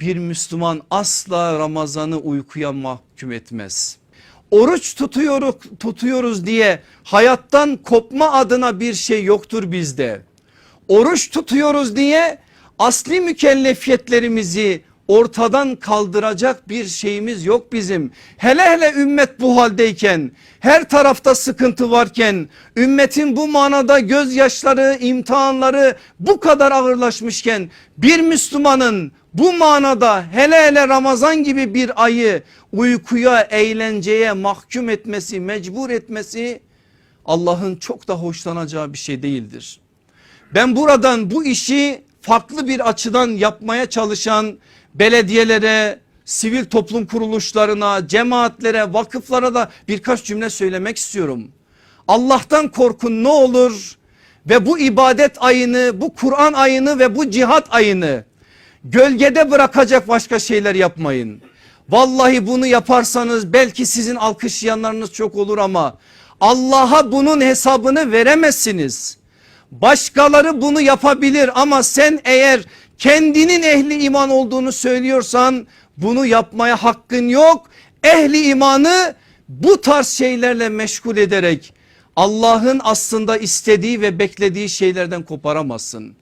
bir Müslüman asla Ramazan'ı uykuya mahkum etmez. Oruç tutuyoruz, tutuyoruz diye hayattan kopma adına bir şey yoktur bizde. Oruç tutuyoruz diye asli mükellefiyetlerimizi ortadan kaldıracak bir şeyimiz yok bizim. Hele hele ümmet bu haldeyken her tarafta sıkıntı varken ümmetin bu manada gözyaşları imtihanları bu kadar ağırlaşmışken bir Müslümanın bu manada hele hele Ramazan gibi bir ayı uykuya eğlenceye mahkum etmesi mecbur etmesi Allah'ın çok da hoşlanacağı bir şey değildir. Ben buradan bu işi farklı bir açıdan yapmaya çalışan belediyelere, sivil toplum kuruluşlarına, cemaatlere, vakıflara da birkaç cümle söylemek istiyorum. Allah'tan korkun ne olur ve bu ibadet ayını, bu Kur'an ayını ve bu cihat ayını gölgede bırakacak başka şeyler yapmayın. Vallahi bunu yaparsanız belki sizin alkışlayanlarınız çok olur ama Allah'a bunun hesabını veremezsiniz. Başkaları bunu yapabilir ama sen eğer kendinin ehli iman olduğunu söylüyorsan bunu yapmaya hakkın yok. Ehli imanı bu tarz şeylerle meşgul ederek Allah'ın aslında istediği ve beklediği şeylerden koparamazsın.